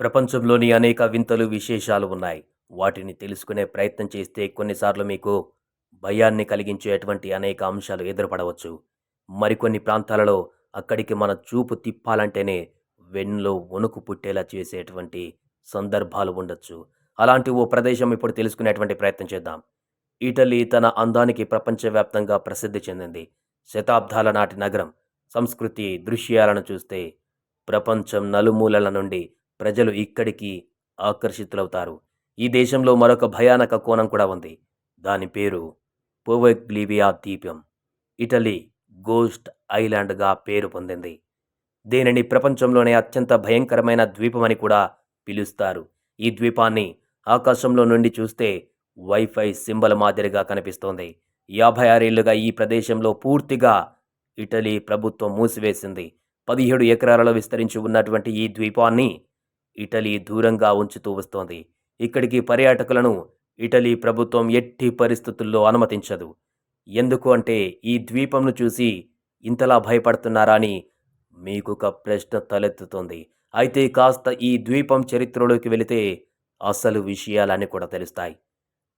ప్రపంచంలోని అనేక వింతలు విశేషాలు ఉన్నాయి. వాటిని తెలుసుకునే ప్రయత్నం చేస్తే కొన్నిసార్లు మీకు భయాన్ని కలిగించేటువంటి అనేక అంశాలు ఎదురుపడవచ్చు. మరికొన్ని ప్రాంతాలలో అక్కడికి మన చూపు తిప్పాలంటేనే వెన్నులో వణుకు పుట్టేలా చేసేటువంటి సందర్భాలు ఉండొచ్చు. అలాంటి ఓ ప్రదేశం ఇప్పుడు తెలుసుకునేటువంటి ప్రయత్నం చేద్దాం. ఇటలీ తన అందానికి ప్రపంచవ్యాప్తంగా ప్రసిద్ధి చెందింది. శతాబ్దాల నాటి నగరం. సంస్కృతి దృశ్యాలను చూస్తే ప్రపంచం నలుమూలల నుండి ప్రజలు ఇక్కడికి ఆకర్షితులవుతారు. ఈ దేశంలో మరొక భయానక కోణం కూడా ఉంది. దాని పేరు పోవెగ్లీవియా ద్వీపం. ఇటలీ గోస్ట్ ఐలాండ్గా పేరు పొందింది. దీనిని ప్రపంచంలోనే అత్యంత భయంకరమైన ద్వీపమని కూడా పిలుస్తారు. ఈ ద్వీపాన్ని ఆకాశంలో నుండి చూస్తే వైఫై సింబల్ మాదిరిగా కనిపిస్తోంది. యాభై ఆరేళ్ళుగా ఈ ప్రదేశంలో పూర్తిగా ఇటలీ ప్రభుత్వం మూసివేసింది. పదిహేడు ఎకరాలలో విస్తరించి ఉన్నటువంటి ఈ ద్వీపాన్ని ఇటలీ దూరంగా ఉంచుతూ వస్తోంది. ఇక్కడికి పర్యాటకులను ఇటలీ ప్రభుత్వం ఎట్టి పరిస్థితుల్లో అనుమతించదు. ఎందుకు అంటే ఈ ద్వీపంను చూసి ఇంతలా భయపడుతున్నారా అని మీకు ఒక ప్రశ్న తలెత్తుతుంది. అయితే కాస్త ఈ ద్వీపం చరిత్రలోకి వెళితే అసలు విషయాలన్నీ కూడా తెలుస్తాయి.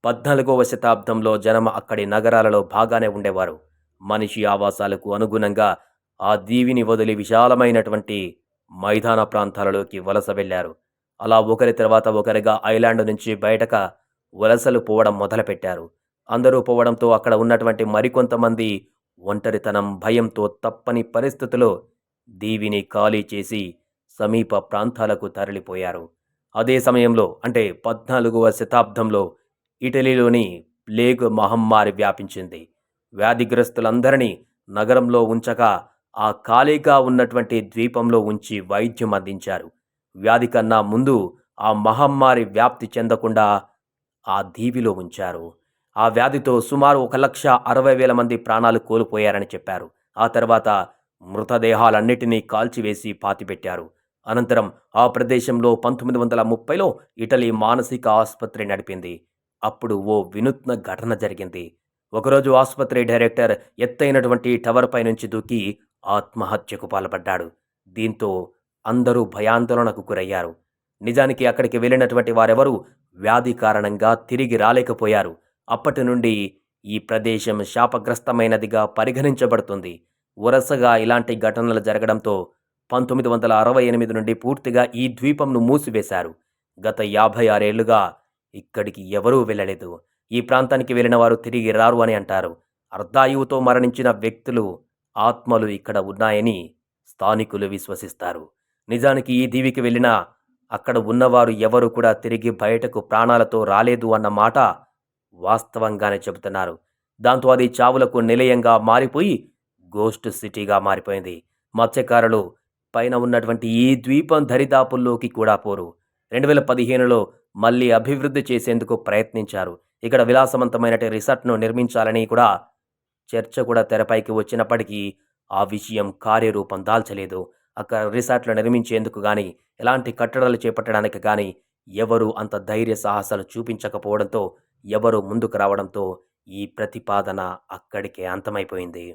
పద్నాలుగవ శతాబ్దంలో జనం అక్కడి నగరాలలో బాగానే ఉండేవారు. మనిషి ఆవాసాలకు అనుగుణంగా ఆ దీవిని వదిలి విశాలమైనటువంటి మైదాన ప్రాంతాలలోకి వలస వెళ్ళారు. అలా ఒకరి తర్వాత ఒకరిగా ఐలాండ్ నుంచి బయటక వలసలు పోవడం మొదలుపెట్టారు. అందరూ పోవడంతో అక్కడ ఉన్నటువంటి మరికొంతమంది ఒంటరితనం భయంతో తప్పని పరిస్థితిలో దీవిని ఖాళీ చేసి సమీప ప్రాంతాలకు తరలిపోయారు. అదే సమయంలో అంటే పద్నాలుగవ శతాబ్దంలో ఇటలీలోని ప్లేగ్ మహమ్మారి వ్యాపించింది. వ్యాధిగ్రస్తులందరినీ నగరంలో ఉంచక ఆ ఖాళీగా ఉన్నటువంటి ద్వీపంలో ఉంచి వైద్యం అందించారు. వ్యాధి కన్నా ముందు ఆ మహమ్మారి వ్యాప్తి చెందకుండా ఆ దీవిలో ఉంచారు. ఆ వ్యాధితో సుమారు ఒక లక్ష అరవై వేల మంది ప్రాణాలు కోల్పోయారని చెప్పారు. ఆ తర్వాత మృతదేహాలన్నిటినీ కాల్చివేసి పాతిపెట్టారు. అనంతరం ఆ ప్రదేశంలో పంతొమ్మిది వందల ముప్పైలో ఇటలీ మానసిక ఆసుపత్రి నడిపింది. అప్పుడు ఓ వినూత్న ఘటన జరిగింది. ఒకరోజు ఆసుపత్రి డైరెక్టర్ ఎత్తైనటువంటి టవర్ పై నుంచి దూకి ఆత్మహత్యకు పాల్పడ్డాడు. దీంతో అందరూ భయాందోళనకు గురయ్యారు. నిజానికి అక్కడికి వెళ్ళినటువంటి వారెవరూ వ్యాధి కారణంగా తిరిగి రాలేకపోయారు. అప్పటి నుండి ఈ ప్రదేశం శాపగ్రస్తమైనదిగా పరిగణించబడుతుంది. వరుసగా ఇలాంటి ఘటనలు జరగడంతో పంతొమ్మిది వందల అరవై ఎనిమిది నుండి పూర్తిగా ఈ ద్వీపంను మూసివేశారు. గత యాభై ఆరేళ్ళుగా ఇక్కడికి ఎవరూ వెళ్ళలేదు. ఈ ప్రాంతానికి వెళ్ళిన వారు తిరిగి రారు అని అంటారు. అర్ధాయువుతో మరణించిన వ్యక్తులు ఆత్మలు ఇక్కడ ఉన్నాయని స్థానికులు విశ్వసిస్తారు. నిజానికి ఈ దీవికి వెళ్ళినా అక్కడ ఉన్నవారు ఎవరు కూడా తిరిగి బయటకు ప్రాణాలతో రాలేదు అన్న మాట వాస్తవంగానే చెబుతున్నారు. దాంతో అది చావులకు నిలయంగా మారిపోయి గోస్ట్ సిటీగా మారిపోయింది. మత్స్యకారులు పైన ఉన్నటువంటి ఈ ద్వీపం దరిదాపుల్లోకి కూడా పోరు. రెండు వేల పదిహేనులో మళ్ళీ అభివృద్ధి చేసేందుకు ప్రయత్నించారు. ఇక్కడ విలాసవంతమైన రిసార్ట్ను నిర్మించాలని కూడా చర్చ కూడా తెరపైకి వచ్చినప్పటికీ ఆ విషయం కార్యరూపం దాల్చలేదు. అక్కడ రిసార్ట్లు నిర్మించేందుకు కానీ ఎలాంటి కట్టడాలు చేపట్టడానికి కానీ ఎవరు అంత ధైర్య సాహసాలు చూపించకపోవడంతో ఎవరు ముందుకు రావడంతో ఈ ప్రతిపాదన అక్కడికే అంతమైపోయింది.